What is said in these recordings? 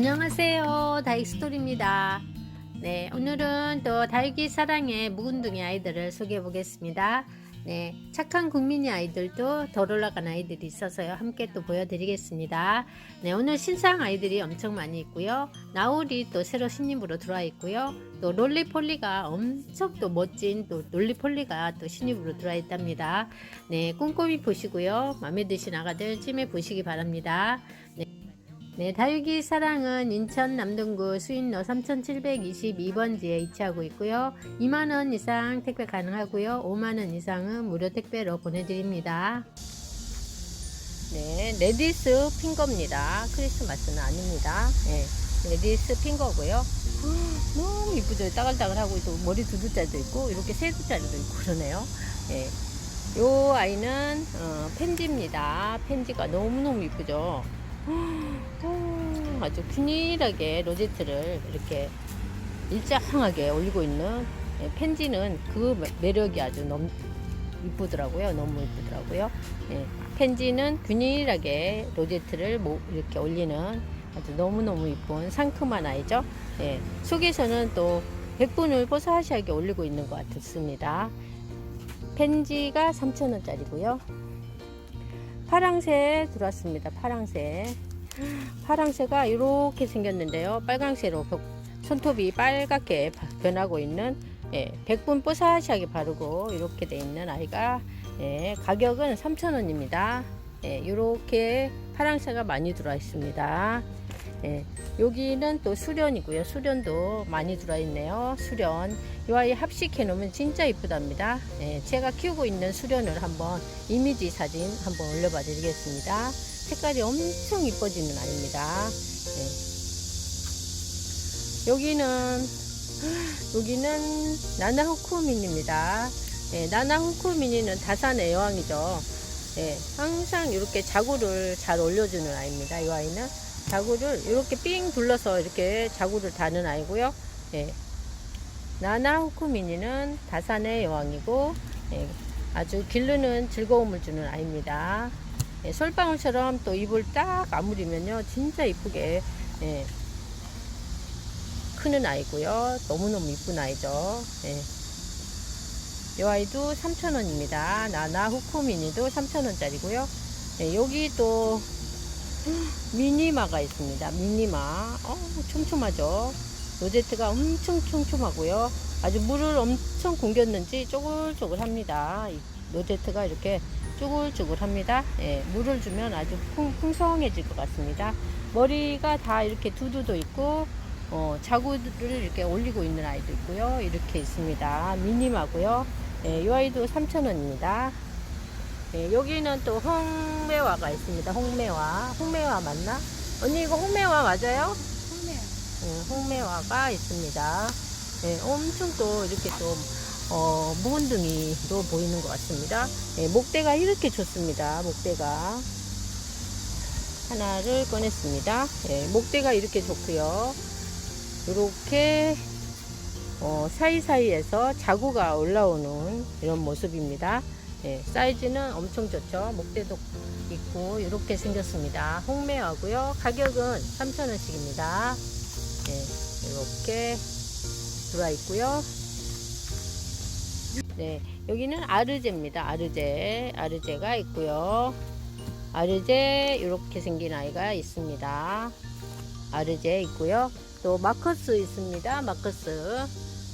안녕하세요. 다익스토리입니다. 네, 오늘은 또 다육이 사랑의 묵은둥이 아이들을 소개해 보겠습니다. 네, 착한 국민이 아이들도 덜 올라간 아이들이 있어서요. 함께 또 보여드리겠습니다. 네, 오늘 신상 아이들이 엄청 많이 있고요. 나울이 또 새로 신입으로 들어와 있고요. 또 롤리폴리가 엄청 또 멋진 또 롤리폴리가 또 신입으로 들어와 있답니다. 네, 꼼꼼히 보시고요. 마음에 드신 아가들 찜해 보시기 바랍니다. 네, 다육이 사랑은 인천 남동구 수인로 3722번지에 위치하고 있고요. 2만원 이상 택배 가능하고요. 5만원 이상은 무료 택배로 보내드립니다. 네, 레디스 핑거입니다. 크리스마스는 아닙니다. 네, 레디스 핑거고요. 너무 이쁘죠? 따글따글하고 또 머리 두 두짜리도 있고 이렇게 세 두짜리도 있고 그러네요. 네. 요 아이는 어, 펜지입니다. 펜지가 너무너무 이쁘죠? 음, 아주 균일하게 로제트를 이렇게 일정하게 올리고 있는 예, 펜지는 그 매- 매력이 아주 너무 이쁘더라고요. 너무 이쁘더라고요. 예, 펜지는 균일하게 로제트를 모- 이렇게 올리는 아주 너무너무 이쁜 상큼한 아이죠. 예, 속에서는 또 백분을 뽀사시하게 올리고 있는 것 같습니다. 펜지가 3,000원짜리고요. 파랑새 들어왔습니다. 파랑새. 파랑새가 이렇게 생겼는데요. 빨강새로 벽- 손톱이 빨갛게 바- 변하고 있는 예, 백분 뽀사시하게 바르고 이렇게 돼 있는 아이가 예, 가격은 3,000원입니다. 예, 이렇게 파랑새가 많이 들어와 있습니다. 예, 여기는 또 수련이고요. 수련도 많이 들어와 있네요. 수련. 이 아이 합식해 놓으면 진짜 이쁘답니다. 예, 제가 키우고 있는 수련을 한번 이미지 사진 한번 올려봐 드리겠습니다. 색깔이 엄청 이뻐지는 아이입니다. 예. 여기는 여기는 나나 후쿠민입니다. 예, 나나 후쿠민이는 다산의 여왕이죠. 예, 항상 이렇게 자구를 잘 올려주는 아이입니다. 이 아이는 자구를 이렇게 삥 둘러서 이렇게 자구를 다는 아이고요. 예, 나나 후쿠미니는 다산의 여왕이고 예, 아주 기르는 즐거움을 주는 아이입니다. 예, 솔방울처럼 또 입을 딱 아무리면요 진짜 이쁘게 예, 크는 아이고요. 너무너무 이쁜 아이죠. 예. 이 아이도 3,000원입니다. 나나 후쿠 미니도 3,000원짜리고요. 예, 여기 또 미니마가 있습니다. 미니마. 어, 촘촘하죠. 로제트가 엄청 촘촘하고요. 아주 물을 엄청 공겼는지 쪼글쪼글합니다. 이 로제트가 이렇게 쪼글쪼글합니다. 예, 물을 주면 아주 풍, 풍성해질 것 같습니다. 머리가 다 이렇게 두두도 있고 어, 자구를 이렇게 올리고 있는 아이도 있고요. 이렇게 있습니다. 미니마고요. 예, 이 아이도 3,000원입니다. 예, 여기는 또 홍매화가 있습니다. 홍매화. 홍매화 맞나? 언니 이거 홍매화 맞아요? 예, 홍매화가 있습니다. 예, 엄청 또 이렇게 좀 어, 무은둥이로 보이는 것 같습니다. 예, 목대가 이렇게 좋습니다. 목대가 하나를 꺼냈습니다. 예, 목대가 이렇게 좋고요. 이렇게 어, 사이사이에서 자구가 올라오는 이런 모습입니다. 예, 사이즈는 엄청 좋죠. 목대도 있고 이렇게 생겼습니다. 홍매하고요. 가격은 3,000원씩입니다. 예, 이렇게 들어와 있고요. 네, 여기는 아르제입니다. 아르제, 아르제가 있고요. 아르제 이렇게 생긴 아이가 있습니다. 아르제 있고요. 또 마커스 있습니다. 마커스.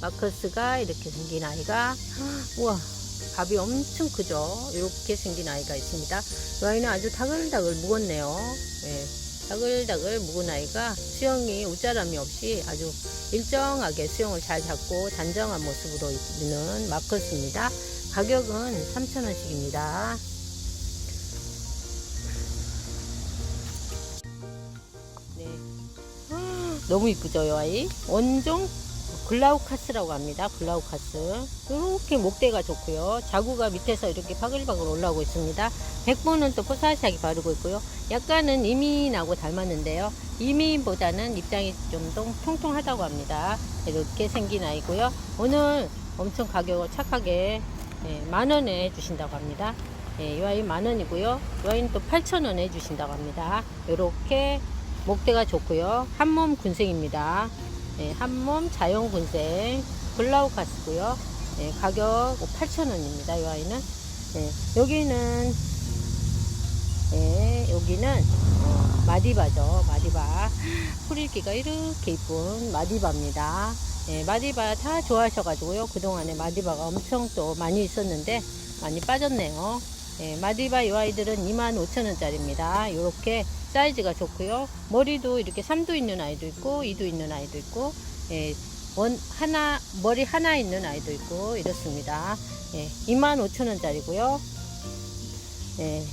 마커스가 이렇게 생긴 아이가 우와 밥이 엄청 크죠. 이렇게 생긴 아이가 있습니다. 이 아이는 아주 다글다글 묵었네요. 예, 다글다글 묵은 아이가 수영이 웃자람이 없이 아주 일정하게 수영을 잘 잡고 단정한 모습으로 있는 마커스입니다. 가격은 3,000원씩입니다. 네. 너무 이쁘죠, 이 아이? 원종 글라우카스라고 합니다. 글라우카스. 이렇게 목대가 좋고요. 자구가 밑에서 이렇게 바글바글 올라오고 있습니다. 백분은 또 포사시하게 바르고 있고요. 약간은 이민하고 닮았는데요. 이민보다는 입장이 좀더 통통하다고 합니다. 이렇게 생긴 아이고요. 오늘 엄청 가격을 착하게 예, 만 원에 주신다고 합니다. 예, 이 아이 만 원이고요. 이 아이는 또 8천 원에 주신다고 합니다. 이렇게 목대가 좋고요. 한몸 군생입니다. 예, 한몸 자연 군생 블라우카스고요. 예, 가격 8,000원입니다. 이 아이는. 예, 여기는 예, 여기는 어, 마디바죠. 마디바. 풀일기가 이렇게 이쁜 마디바입니다. 예, 마디바 다 좋아하셔가지고요. 그동안에 마디바가 엄청 또 많이 있었는데 많이 빠졌네요. 예, 마디바 이 아이들은 25,000원짜리입니다. 이렇게 사이즈가 좋고요. 머리도 이렇게 3도 있는 아이도 있고 2도 있는 아이도 있고 예, 원 하나 머리 하나 있는 아이도 있고 이렇습니다. 예, 25,000원짜리고요. 예,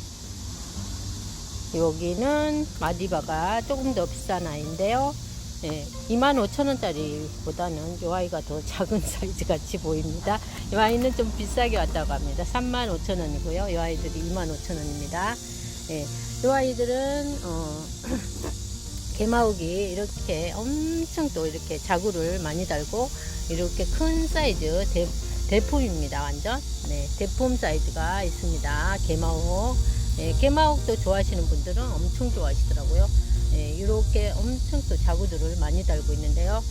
여기는 마디바가 조금 더 비싼 아이인데요. 예, 25,000원짜리보다는 이 아이가 더 작은 사이즈 같이 보입니다. 이 아이는 좀 비싸게 왔다고 합니다. 35,000원이고요. 이 아이들이 25,000원입니다. 예, 이 아이들은 어, 개마욱이 이렇게 엄청 또 이렇게 자구를 많이 달고 이렇게 큰 사이즈 대, 대품입니다. 완전 네, 대품 사이즈가 있습니다. 개마욱 예, 개마욱도 좋아하시는 분들은 엄청 좋아하시더라고요. 예, 이렇게 엄청 또 자구들을 많이 달고 있는데요.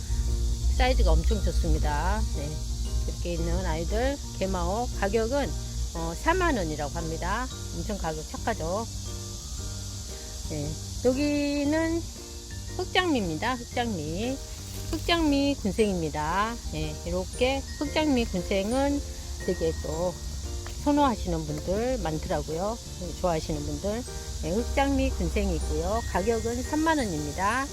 사이즈가 엄청 좋습니다. 네, 이렇게 있는 아이들 개마옥 가격은 어, 4만원이라고 합니다. 엄청 가격 착하죠. 네, 여기는 흑장미입니다. 흑장미. 흑장미 군생입니다. 예, 이렇게 흑장미 군생은 되게 또 선호하시는 분들 많더라고요. 예, 좋아하시는 분들. 예, 흑장미 군생이 있고요. 가격은 3만원입니다.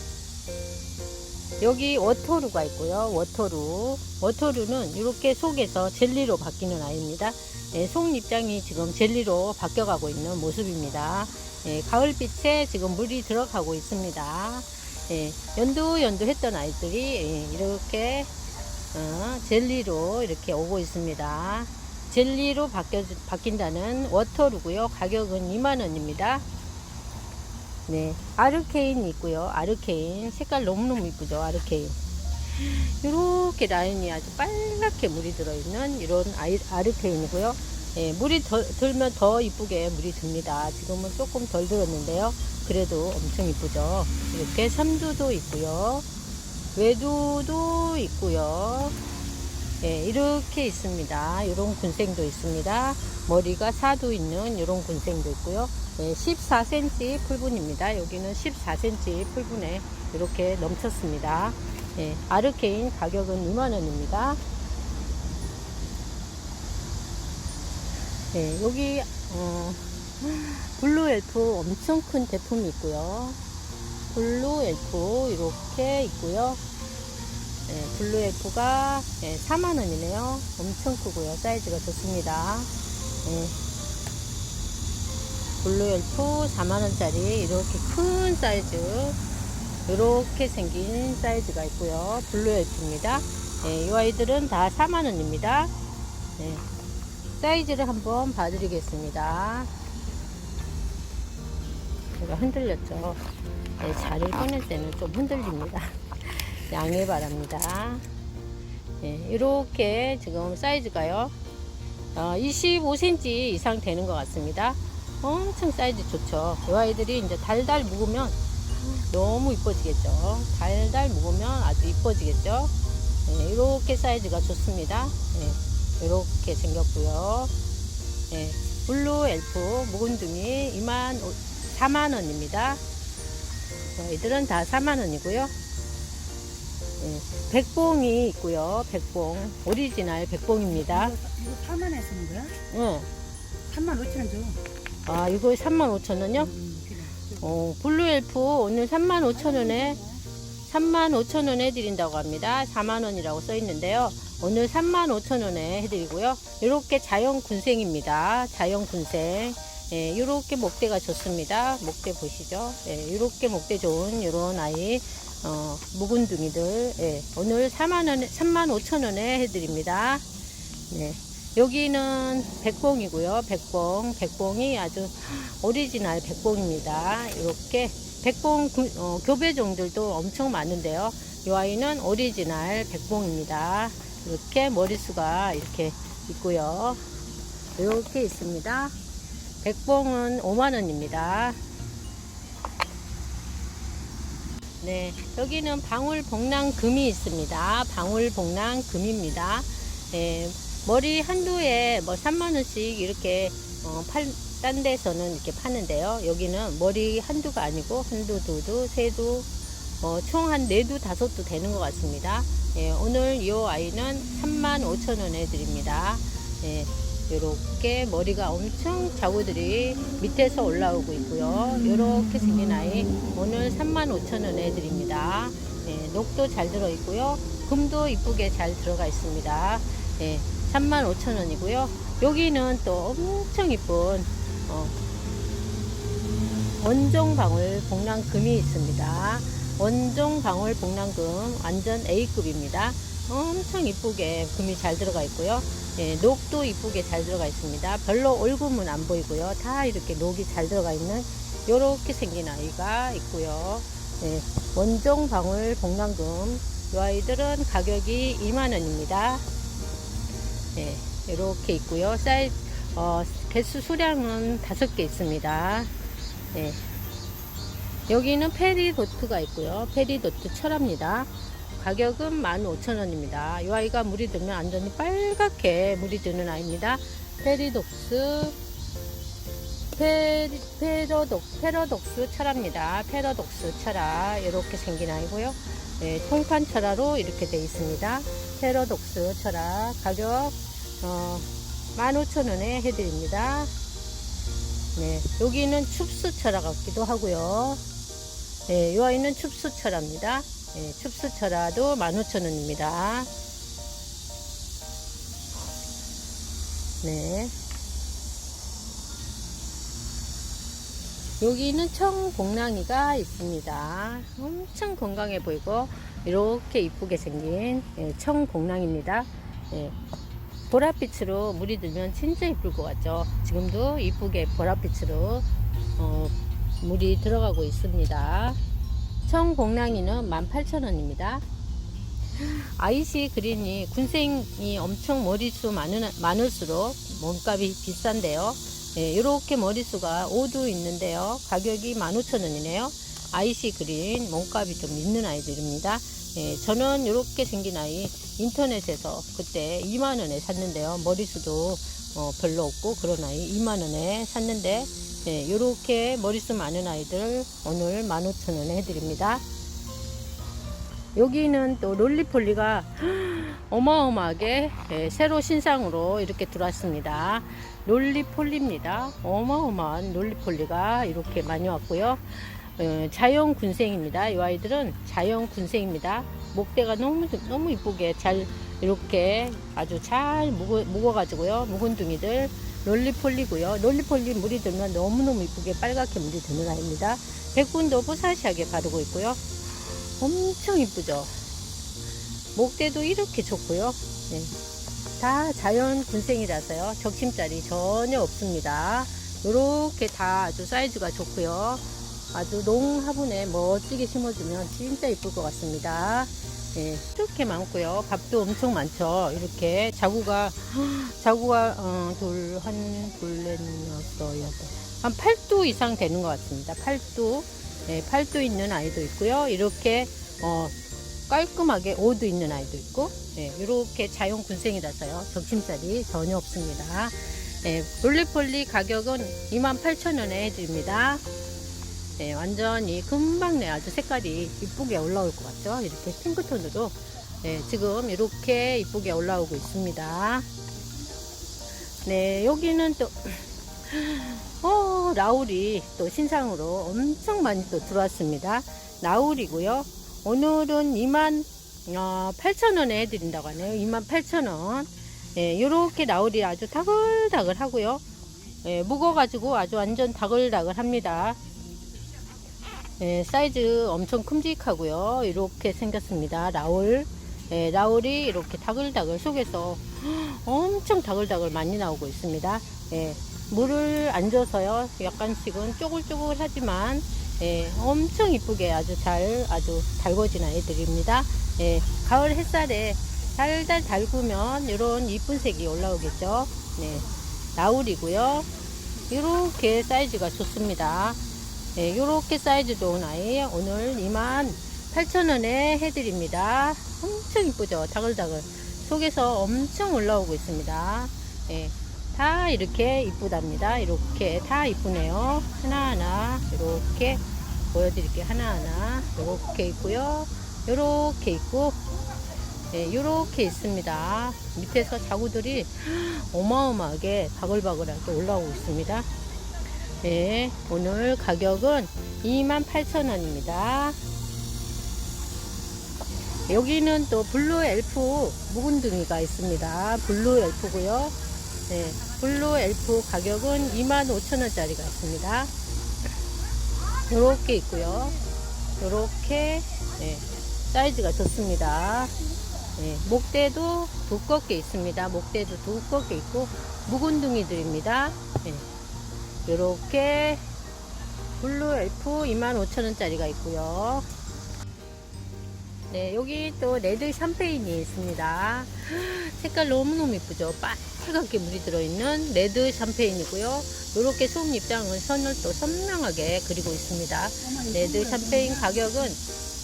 여기 워터루가 있고요. 워터루. 워터루는 이렇게 속에서 젤리로 바뀌는 아이입니다. 예, 속 입장이 지금 젤리로 바뀌어가고 있는 모습입니다. 예, 가을빛에 지금 물이 들어가고 있습니다. 예, 연두 연두 했던 아이들이 예, 이렇게 어, 젤리로 이렇게 오고 있습니다. 젤리로 바뀌어, 바뀐다는 워터루고요. 가격은 2만원입니다. 네, 아르케인 있고요. 아르케인 색깔 너무너무 이쁘죠. 아르케인. 이렇게 라인이 아주 빨갛게 물이 들어있는 이런 아이, 아르케인이고요. 예, 물이 더, 들면 더 이쁘게 물이 듭니다. 지금은 조금 덜 들었는데요. 그래도 엄청 이쁘죠. 이렇게 삼두도 있고요. 외두도 있고요. 예, 이렇게 있습니다. 이런 군생도 있습니다. 머리가 사두 있는 이런 군생도 있고요. 예, 14cm 풀분입니다. 여기는 14cm 풀분에 이렇게 넘쳤습니다. 예, 아르케인 가격은 2만원입니다. 예, 여기, 어, 블루 엘프 엄청 큰 제품이 있고요. 블루 엘프 이렇게 있고요. 예, 블루 엘프가 예, 4만원이네요. 엄청 크고요. 사이즈가 좋습니다. 예. 블루 엘프 4만원짜리 이렇게 큰 사이즈 이렇게 생긴 사이즈가 있고요. 블루 엘프입니다. 예, 이 아이들은 다 4만원입니다. 예, 사이즈를 한번 봐드리겠습니다. 제가 흔들렸죠. 예, 자를 꺼낼 때는 좀 흔들립니다. 양해 바랍니다. 예, 이렇게 지금 사이즈가요. 어, 25cm 이상 되는 것 같습니다. 엄청 사이즈 좋죠. 이 아이들이 이제 달달 묵으면 너무 이뻐지겠죠. 달달 묵으면 아주 이뻐지겠죠. 예, 이렇게 사이즈가 좋습니다. 예, 이렇게 생겼고요. 예, 블루 엘프 묵은둥이 2만 4만 원입니다. 이들은 다 4만 원이고요. 예, 백봉이 있고요. 백봉 오리지널 백봉입니다. 이거 8만 원에 쓰는 거야? 응. 3만 5천 원 줘. 아 이거 35,000원이요? 음, 그래. 어, 블루 엘프 오늘 35,000원에 35,000원에 해드린다고 합니다. 4만 원이라고 써 있는데요. 오늘 35,000원에 해드리고요. 이렇게 자연 군생입니다. 자연 군생. 예, 이렇게 목대가 좋습니다. 목대 보시죠. 예, 이렇게 목대 좋은 이런 아이, 어, 묵은둥이들. 예, 오늘 4만원, 35,000원에 해드립니다. 네. 여기는 백봉이고요. 백봉. 백봉이 아주 오리지널 백봉입니다. 이렇게 백봉 구- 어, 교배종들도 엄청 많은데요. 이 아이는 오리지널 백봉입니다. 이렇게 머리수가 이렇게 있고요. 이렇게 있습니다. 백봉은 5만원입니다. 네, 여기는 방울 복랑 금이 있습니다. 방울 복랑 금입니다. 네, 머리 한두에 뭐 3만 원씩 이렇게 어, 팔, 딴 데서는 이렇게 파는데요. 여기는 머리 한두가 아니고 한두, 두두, 세두, 어, 총 한 네두, 다섯두 되는 것 같습니다. 예, 오늘 이 아이는 3만 5천 원에 드립니다. 예, 요렇게 머리가 엄청 자구들이 밑에서 올라오고 있고요. 요렇게 생긴 아이 오늘 3만 5천 원에 드립니다. 예, 녹도 잘 들어 있고요. 금도 이쁘게 잘 들어가 있습니다. 예, 3만 5천 원이고요. 여기는 또 엄청 이쁜 어, 원종 방울 복랑금이 있습니다. 원종 방울 복랑금 완전 A급입니다. 엄청 이쁘게 금이 잘 들어가 있고요. 예, 녹도 이쁘게 잘 들어가 있습니다. 별로 올금은 안 보이고요. 다 이렇게 녹이 잘 들어가 있는 이렇게 생긴 아이가 있고요. 예, 원종 방울 복랑금 이 아이들은 가격이 2만원입니다. 예, 이렇게 있고요. 사이즈 어, 개수 수량은 다섯 개 있습니다. 예. 여기는 페리도트가 있고요. 페리도트 철합니다. 가격은 15,000원입니다. 이 아이가 물이 들면 완전히 빨갛게 물이 드는 아이입니다. 페리독스, 페리, 페러독, 페러독스 철합니다. 페러독스 철화. 이렇게 생긴 아이고요. 예, 통판 철화로 이렇게 되어 있습니다. 페러독스 철화. 가격, 어, 15,000원에 해드립니다. 네, 여기는 춥수 철화 같기도 하고요. 네, 이 아이는 춥수 철화입니다. 네, 춥수철화도 15,000원입니다. 네. 여기는 청공랑이가 있습니다. 엄청 건강해 보이고 이렇게 이쁘게 생긴 예, 청공랑입니다. 예, 보랏빛으로 물이 들면 진짜 이쁠 것 같죠. 지금도 이쁘게 보랏빛으로 어, 물이 들어가고 있습니다. 청공랑이는 18,000원입니다. 아이시 그린이 군생이 엄청 머리수 많은, 많을수록 몸값이 비싼데요. 예, 이렇게 머리수가 5두 있는데요. 가격이 15,000원이네요. 아이시 그린 몸값이 좀 있는 아이들입니다. 예, 저는 이렇게 생긴 아이 인터넷에서 그때 2만원에 샀는데요. 머리수도 어, 별로 없고 그런 아이 2만원에 샀는데 예, 이렇게 머리수 많은 아이들 오늘 15,000원에 해드립니다. 여기는 또 롤리폴리가 어마어마하게 예, 새로 신상으로 이렇게 들어왔습니다. 롤리폴리입니다. 어마어마한 롤리폴리가 이렇게 많이 왔고요. 어, 자연 군생입니다. 이 아이들은 자연 군생입니다. 목대가 너무 너무 이쁘게 잘 이렇게 아주 잘 묵어, 묵어가지고요. 묵은 둥이들 롤리폴리고요. 롤리폴리 물이 들면 너무너무 이쁘게 빨갛게 물이 드는 아이입니다. 백분도 뽀사시하게 바르고 있고요. 엄청 이쁘죠. 목대도 이렇게 좋고요. 네. 다 자연 군생이라서요. 적심자리 전혀 없습니다. 이렇게 다 아주 사이즈가 좋고요. 아주 농 화분에 멋지게 심어주면 진짜 이쁠 것 같습니다. 예, 이렇게 많고요. 밥도 엄청 많죠. 이렇게 자구가 자구가 어, 둘, 한, 둘, 넷, 여섯, 여덟 한 8두 이상 되는 것 같습니다. 8두 예, 8두 있는 아이도 있고요. 이렇게 어, 깔끔하게 5두 있는 아이도 있고 예, 이렇게 자연 군생이라서요. 적심살이 전혀 없습니다. 예, 롤리폴리 가격은 28,000원에 해드립니다. 네, 완전히 금방 내 아주 색깔이 이쁘게 올라올 것 같죠? 이렇게 핑크톤으로 네, 지금 이렇게 이쁘게 올라오고 있습니다. 네, 여기는 또 어, 라울이 또 신상으로 엄청 많이 또 들어왔습니다. 라울이고요. 오늘은 2만 어, 8천원에 해드린다고 하네요. 2만 8천원. 네, 이렇게 라울이 아주 다글다글 하고요. 네, 묵어가지고 아주 완전 다글다글 합니다. 예, 사이즈 엄청 큼직하고요. 이렇게 생겼습니다. 라울. 예, 라울이 이렇게 다글다글 속에서 엄청 다글다글 많이 나오고 있습니다. 예, 물을 안 줘서요. 약간씩은 쪼글쪼글하지만 예, 엄청 이쁘게 아주 잘 아주 달궈진 아이들입니다. 예, 가을 햇살에 달달 달구면 이런 이쁜 색이 올라오겠죠. 네, 라울이고요. 이렇게 사이즈가 좋습니다. 네, 요렇게 사이즈 좋은 아이 오늘 2만 28,000원에 해드립니다. 엄청 이쁘죠? 다글다글. 속에서 엄청 올라오고 있습니다. 예, 다 이렇게 이쁘답니다. 이렇게 다 이쁘네요. 하나하나 이렇게 보여드릴게요. 하나하나 이렇게 있고요. 이렇게 있고 네, 이렇게 있습니다. 밑에서 자구들이 어마어마하게 바글바글하게 올라오고 있습니다. 네, 오늘 가격은 28,000원입니다. 여기는 또 블루 엘프 묵은둥이가 있습니다. 블루 엘프고요. 네, 블루 엘프 가격은 25,000원짜리가 있습니다. 요렇게 있고요. 요렇게 네, 사이즈가 좋습니다. 네, 목대도 두껍게 있습니다. 목대도 두껍게 있고 묵은둥이들입니다. 네, 요렇게 블루 엘프 25,000원짜리가 있고요. 네, 여기 또 레드 샴페인이 있습니다. 색깔 너무너무 이쁘죠? 빨갛게 물이 들어있는 레드 샴페인이고요. 이렇게 소음 입장은 선을 또 선명하게 그리고 있습니다. 레드 샴페인 가격은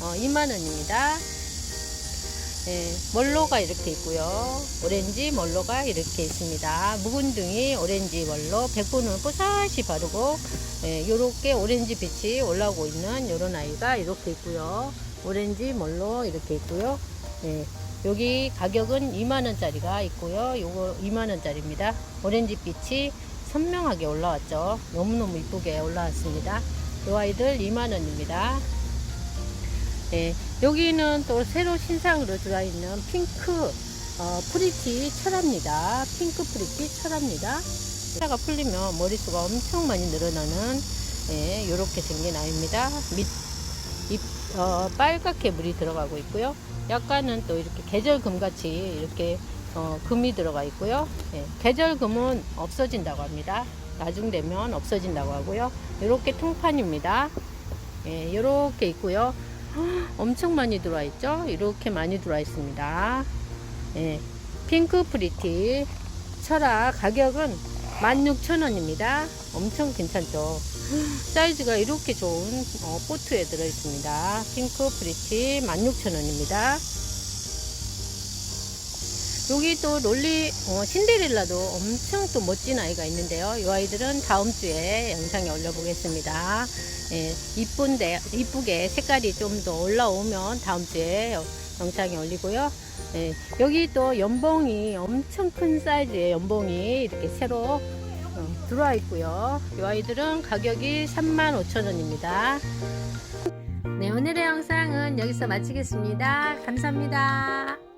어, 2만원입니다. 네, 멀로가 이렇게 있고요. 오렌지 멀로가 이렇게 있습니다. 묵은둥이 오렌지 멀로 100분은 뽀사시 바르고 예, 요렇게 오렌지 빛이 올라오고 있는 요런 아이가 이렇게 있고요. 오렌지 멀로 이렇게 있고요. 예, 여기 가격은 2만원짜리가 있고요. 요거 2만원짜리입니다. 오렌지 빛이 선명하게 올라왔죠. 너무너무 이쁘게 올라왔습니다. 요 아이들 2만원입니다. 예, 여기는 또 새로 신상으로 들어있는 핑크 어, 프리티 철합니다. 핑크 프리티 철합니다. 차가 풀리면 머리수가 엄청 많이 늘어나는 예, 요렇게 생긴 아이입니다. 밑, 잎, 어, 빨갛게 물이 들어가고 있고요. 약간은 또 이렇게 계절금 같이 이렇게 어, 금이 들어가 있고요. 예, 계절금은 없어진다고 합니다. 나중 되면 없어진다고 하고요. 이렇게 통판입니다. 예, 이렇게 있고요. 엄청 많이 들어와 있죠? 이렇게 많이 들어와 있습니다. 예, 핑크 프리티 철학 가격은 16,000원입니다. 엄청 괜찮죠? 사이즈가 이렇게 좋은 어, 포트에 들어 있습니다. 핑크 프리티 16,000원입니다. 여기 또 롤리 어, 신데렐라도 엄청 또 멋진 아이가 있는데요. 이 아이들은 다음 주에 영상에 올려보겠습니다. 예, 이쁜데 이쁘게 색깔이 좀 더 올라오면 다음 주에 영상에 올리고요. 예, 여기 또 연봉이 엄청 큰 사이즈의 연봉이 이렇게 새로 어, 들어와 있고요. 이 아이들은 가격이 35,000원입니다. 네, 오늘의 영상은 여기서 마치겠습니다. 감사합니다.